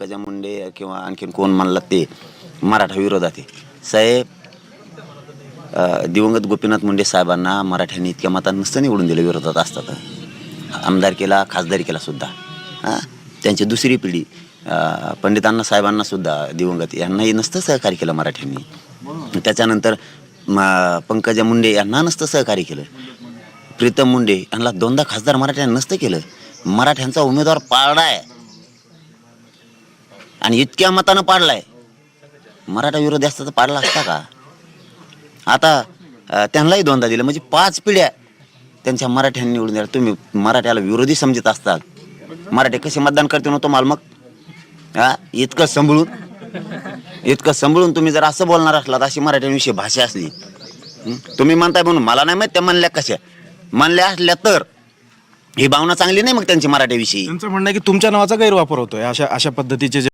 पंकजा मुंडे किंवा आणखीन कोण म्हणला ते मराठा विरोधात आहे. साहेब दिवंगत गोपीनाथ मुंडे साहेबांना मराठ्यांनी इतक्या मतांनी नसतं निवडून दिलं विरोधात असतात. आमदारकीला खासदारकीला सुद्धा. हां? त्यांची दुसरी पिढी पंडितांना साहेबांना सुद्धा दिवंगत यांनाही नसतं सहकार्य केलं मराठ्यांनी. त्याच्यानंतर पंकजा मुंडे यांना नसतं सहकार्य केलं. प्रीतम मुंडे यांना दोनदा खासदार मराठ्यांनी नसतं केलं. मराठ्यांचा उमेदवार पाळलाय आणि इतक्या मतानं पाडलाय. मराठा विरोधी असता तर पाडला असता का? आता त्यांनाही दोनदा दिलं. म्हणजे पाच पिढ्या त्यांच्या मराठ्यांनी निवडून द्या तुम्ही मराठ्याला विरोधी समजत असतात मराठी कसे मतदान करते नव्हतो तुम्हाला मग? हा? इतकं संभळून? इतकं संभळून तुम्ही जर असं बोलणार असलात अशी मराठ्यांविषयी भाषा असली. तुम्ही म्हणताय म्हणून. मला नाही माहीत त्या म्हणल्या कशा. म्हणल्या असल्या तर ही भावना चांगली नाही मग त्यांची मराठ्याविषयी. त्यांचं म्हणणं आहे की तुमच्या नावाचा गैरवापर होतोय अशा अशा पद्धतीचे जे